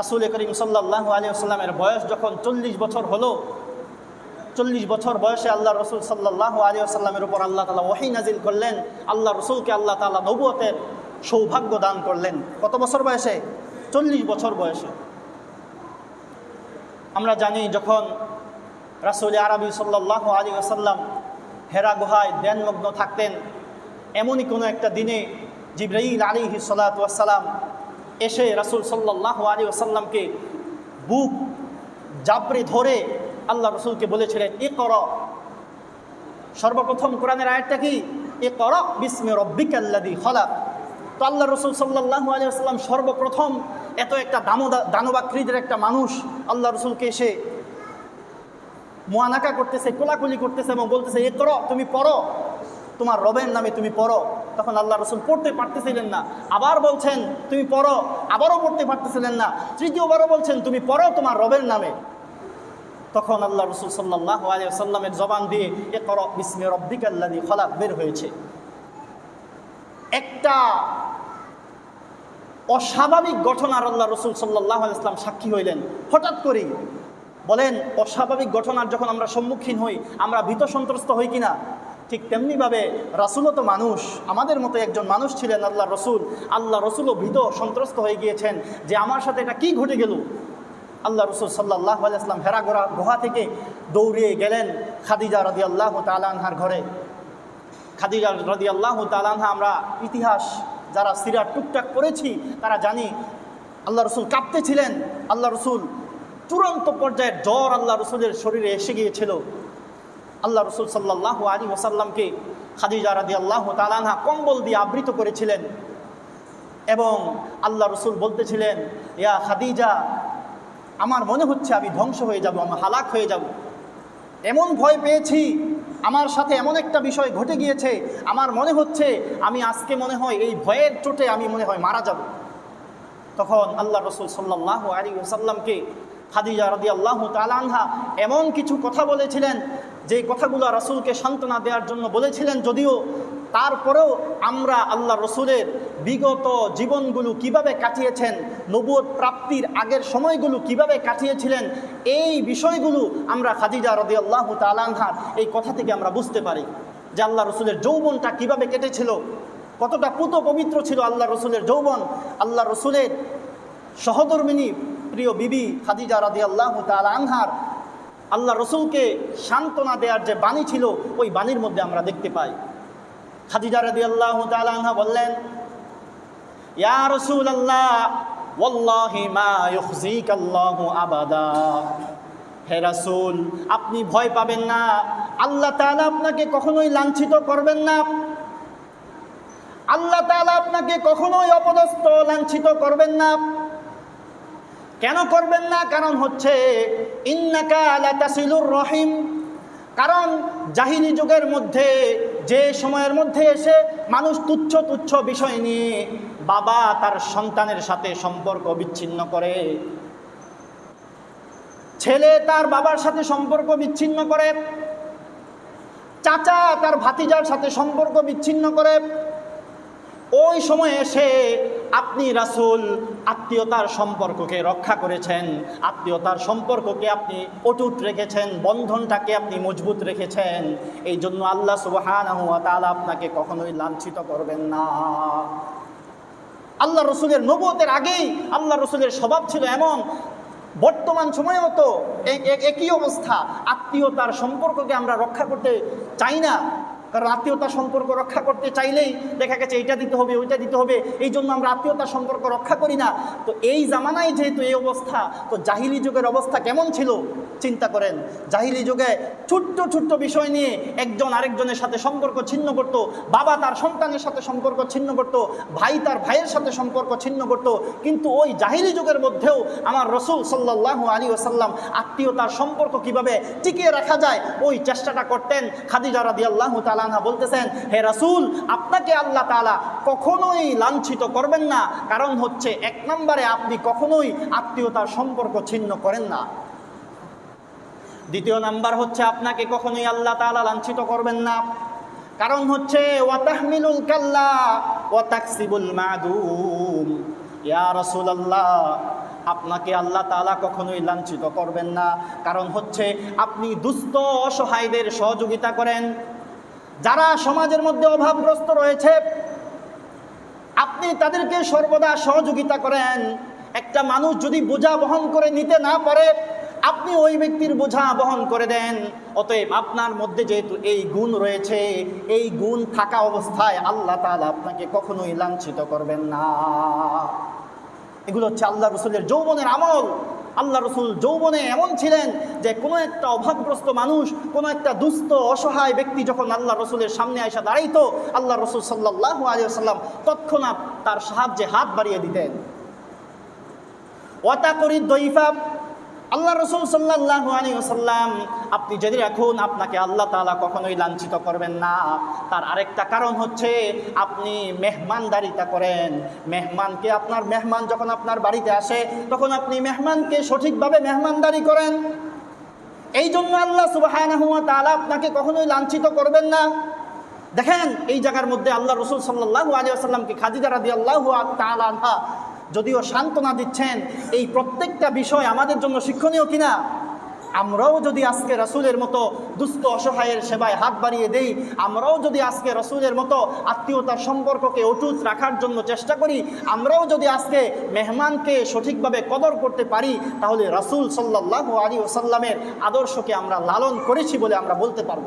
রাসুল করিম সাল্লাহ আলিয়াল্লামের বয়স যখন চল্লিশ বছর হলো, চল্লিশ বছর বয়সে আল্লাহ রসুল সাল্লাহ আলিয়াল্লামের উপর আল্লাহ তালা ওয়াহি নাজিল করলেন। আল্লাহ রসুলকে আল্লাহ তালা নবুয়তের সৌভাগ্য দান করলেন। কত বছর বয়সে? চল্লিশ বছর বয়সে। আমরা জানি যখন রাসুল আরবি সাল্লাহ আলী আসাল্লাম হেরা গুহায় ধ্যানমগ্ন থাকতেন, এমনই কোনো একটা দিনে জিব্রাইল আলী সালাতাম এসে রাসুল সাল্লাহ আলী আসাল্লামকে বুক জাবরে ধরে আল্লাহ রসুলকে বলেছিলেন এ কর সর্বপ্রথম কোরআনের আয়টা কি? এ কর বিস্মে রব্বিকাল্লাদি হলাক তো আল্লাহ রসুল সাল্লাহ আলী আসাল্লাম সর্বপ্রথম এত একটা দামোদা দানবাকৃতির একটা মানুষ আল্লাহ রসুলকে এসে মোয়ানাকা করতেছে, কোলাকুলি করতেছে এবং বলতেছে এ করো তুমি পড়ো। তোমার রবের নামে তুমি পড়ো। তখন আল্লাহ রসুল পড়তে পারতেছিলেন না। আবার বলছেন, তুমি পড়ো। আবারও পড়তে পারতেছিলেন না। তৃতীয়বারও বলছেন, তুমি পড়ো তোমার রবের নামে। তখন আল্লাহ রসুল সাল্লাহ আলিয়াল্লামের জবান দিয়ে এ করো বিস্মে রব্বিকাল্লাদি খলাক বের হয়েছে। একটা অস্বাভাবিক ঘটনার আল্লাহ রসুল সাল্লাহ ইসলাম সাক্ষী হইলেন। হঠাৎ করেই বলেন, অস্বাভাবিক ঘটনার যখন আমরা সম্মুখীন হই, আমরা ভীত সন্ত্রস্ত হই কিনা? ঠিক তেমনিভাবে রাসুলও তো মানুষ। আমাদের মতো একজন মানুষ ছিলেন আল্লাহ রসুল। আল্লাহ রসুলও ভীত, সন্ত্রস্ত হয়ে গিয়েছেন যে আমার সাথে এটা কি ঘটে গেল? আল্লাহ রসুল সাল্লাহ আলাইসলাম হেরা গোড়া গুহা থেকে দৌড়িয়ে গেলেন খাদিজা রদি আল্লাহ তালানহার ঘরে। খাদিজা রদি আল্লাহ তালানহা আমরা ইতিহাস যারা সিরার টুকটাক করেছি তারা জানি আল্লাহ রসুল কাঁপতেছিলেন। আল্লাহ রসুল চূড়ান্ত পর্যায়ের জ্বর আল্লাহ রসুলের শরীরে এসে গিয়েছিল। আল্লাহ রসুল সাল্লাহ আলী ওসাল্লামকে খাদিজা রাদি আল্লাহ তালানহা কম্বল দিয়ে আবৃত করেছিলেন। এবং আল্লাহ রসুল বলতেছিলেন, ইয়া খাদিজা, আমার মনে হচ্ছে আমি ধ্বংস হয়ে যাব, আমি হালাক হয়ে যাব। এমন ভয় পেয়েছি, আমার সাথে এমন একটা বিষয় ঘটে গিয়েছে, আমার মনে হচ্ছে আমি আজকে মনে হয় এই ভয়ের চোটে আমি মনে হয় মারা যাব। তখন আল্লাহ রসুল সাল্লাহ আলী ওসাল্লামকে খাদিজা রদি আল্লাহ তালানহা এমন কিছু কথা বলেছিলেন যে কথাগুলো রাসুলকে সান্ত্বনা দেওয়ার জন্য বলেছিলেন, যদিও তারপরেও আমরা আল্লাহ রসুলের বিগত জীবনগুলো কীভাবে কাটিয়েছেন নবুয় প্রাপ্তির আগের সময়গুলো কীভাবে কাটিয়েছিলেন, এই বিষয়গুলো আমরা খাদিজা রদি আল্লাহ তালানহার এই কথা থেকে আমরা বুঝতে পারি যে আল্লাহ রসুলের যৌবনটা কীভাবে কেটেছিল, কতটা পুত পবিত্র ছিল আল্লাহ রসুলের যৌবন। আল্লাহ রসুলের সহধর্মিনী প্রিয় বিবি খাদিজা রাদি আল্লাহ তাল আনহার আল্লাহ রসুলকে সান্ত্বনা দেওয়ার যে বাণী ছিল, ওই বাণীর মধ্যে আমরা দেখতে পাই। খাদিজা রাদি আল্লাহ তাল বললেন, ইয়া রসুল আল্লাহ হে রাসূল, আপনি ভয় পাবেন না। আল্লাহ তাআলা আপনাকে কখনোই লাঞ্ছিত করবেন না। আল্লাহ তাআলা আপনাকে কখনোই অপদস্থ, লাঞ্ছিত করবেন না। কেন করবেন না? কারণ হচ্ছে রহিম। কারণ জাহিলি যুগের মধ্যে, যে সময়ের মধ্যে এসে মানুষ তুচ্ছ তুচ্ছ বিষয় নিয়ে বাবা তার সন্তানের সাথে সম্পর্ক বিচ্ছিন্ন করে। ছেলে তার বাবার সাথে সম্পর্ক বিচ্ছিন্ন করে। চাচা তার ভাতিজার সাথে সম্পর্ক বিচ্ছিন্ন করে। ওই সময়ে এসে আপনি রাসুল, আত্মীয়তার সম্পর্ককে রক্ষা করেছেন, আত্মীয়তার সম্পর্ককে আপনি অটুট রেখেছেন, বন্ধনটাকে আপনি মজবুত রেখেছেন এই জন্য আল্লাহ সুবাহান আপনাকে কখনোই লাঞ্ছিত করবেন না। আল্লাহ রসুলের নবতের আগেই আল্লাহ রসুলের স্বভাব ছিল এমন, বর্তমান সময়েও তো একই অবস্থা, আত্মীয়তার সম্পর্ককে আমরা রক্ষা করতে চাই না। কারণ আত্মীয়তা সম্পর্ক রক্ষা করতে চাইলেই দেখা গেছে এইটা দিতে হবে, ওইটা দিতে হবে। এই জন্য আমরা আত্মীয়তা সম্পর্ক রক্ষা করি না। তো এই জামানায় যেহেতু এই অবস্থা, তো জাহিলি যুগের অবস্থা কেমন ছিল? চিন্তা করেন। জাহিলি যুগে ছোট্ট ছোট্ট বিষয় নিয়ে একজন আরেকজনের সাথে সম্পর্ক ছিন্ন করত, বাবা তার সন্তানের সাথে সম্পর্ক ছিন্ন করত, ভাই তার ভাইয়ের সাথে সম্পর্ক ছিন্ন করত। কিন্তু ওই জাহিলি যুগের মধ্যেও আমার রসুল সাল্লাহ আলী ওসাল্লাম আত্মীয়তার সম্পর্ক কীভাবে টিকিয়ে রাখা যায়, ওই চেষ্টাটা করতেন খাদিজা রাদি আল্লাহ তালানহা বলতেছেন, হে রাসুল, আপনাকে আল্লাহ তালা কখনোই লাঞ্ছিত করবেন না। কারণ হচ্ছে এক নম্বরে আপনি কখনোই আত্মীয়তার সম্পর্ক ছিন্ন করেন না। দ্বিতীয় নাম্বার হচ্ছে আপনাকে কখনোই আল্লাহ তালা লাঞ্ছিত করবেন না। কারণ হচ্ছে, ওয়াতাহমিলুল কাল্লা ওয়াতাকসিবুল মাদুম। ইয়া রাসূলুল্লাহ, আপনাকে আল্লাহ তাআলা কখনোই লাঞ্ছিত করবেন না। কারণ হচ্ছে, আপনি দুস্থ অসহায়দের সহযোগিতা করেন। যারা সমাজের মধ্যে অভাবগ্রস্ত রয়েছে, আপনি তাদেরকে সর্বদা সহযোগিতা করেন। একটা মানুষ যদি বোঝা বহন করে নিতে না পারে, আপনি ওই ব্যক্তির বোঝা বহন করে দেন। অতএব আপনার মধ্যে যেহেতু এই গুণ রয়েছে, এই গুণ থাকা অবস্থায় আল্লাহ তাআলা আপনাকে কখনোই লাঞ্ছিত করবেন না। এগুলো হচ্ছে আল্লাহ রসুলের যৌবনের আমল। আল্লাহ রসুল যৌবনে এমন ছিলেন যে কোনো একটা অভাবগ্রস্ত মানুষ, কোনো একটা দুস্থ, অসহায় ব্যক্তি যখন আল্লাহ রসুলের সামনে আসা দাঁড়াইত, আল্লাহ রসুল সাল্লাহ আলিয়াল্লাম তৎক্ষণাৎ তার সাহায্যে হাত বাড়িয়ে দিতেন। ওয়াতা করি আল্লাহ রসুল সাল্লাহ আলী ওসাল্লাম আপনি যদি রাখুন আপনাকে আল্লাহ তাআলা কখনোই লাঞ্ছিত করবেন না, তার আরেকটা কারণ হচ্ছে আপনি মেহমানদারিতা করেন। মেহমানকে আপনার মেহমান যখন আপনার বাড়িতে আসে, তখন আপনি মেহমানকে সঠিকভাবে মেহমানদারি করেন। এই জন্য আল্লাহ সুবাহানাহু ওয়া তাআলা আপনাকে কখনোই লাঞ্ছিত করবেন না। দেখেন, এই জায়গার মধ্যে আল্লাহ রসুল সাল্লাহ আলী আসাল্লামকে খাদিজা রাদি আল্লাহ আনহা যদিও সান্ত্বনা দিচ্ছেন, এই প্রত্যেকটা বিষয় আমাদের জন্য শিক্ষণীয় কিনা? আমরাও যদি আজকে রসুলের মতো দুস্থ, অসহায়ের সেবায় হাত বাড়িয়ে দেই, আমরাও যদি আজকে রসুলের মতো আত্মীয়তার সম্পর্ককে অটুট রাখার জন্য চেষ্টা করি, আমরাও যদি আজকে মেহমানকে সঠিকভাবে কদর করতে পারি, তাহলে রসুল সাল্লাহ আলী ওসাল্লামের আদর্শকে আমরা লালন করেছি বলে আমরা বলতে পারব।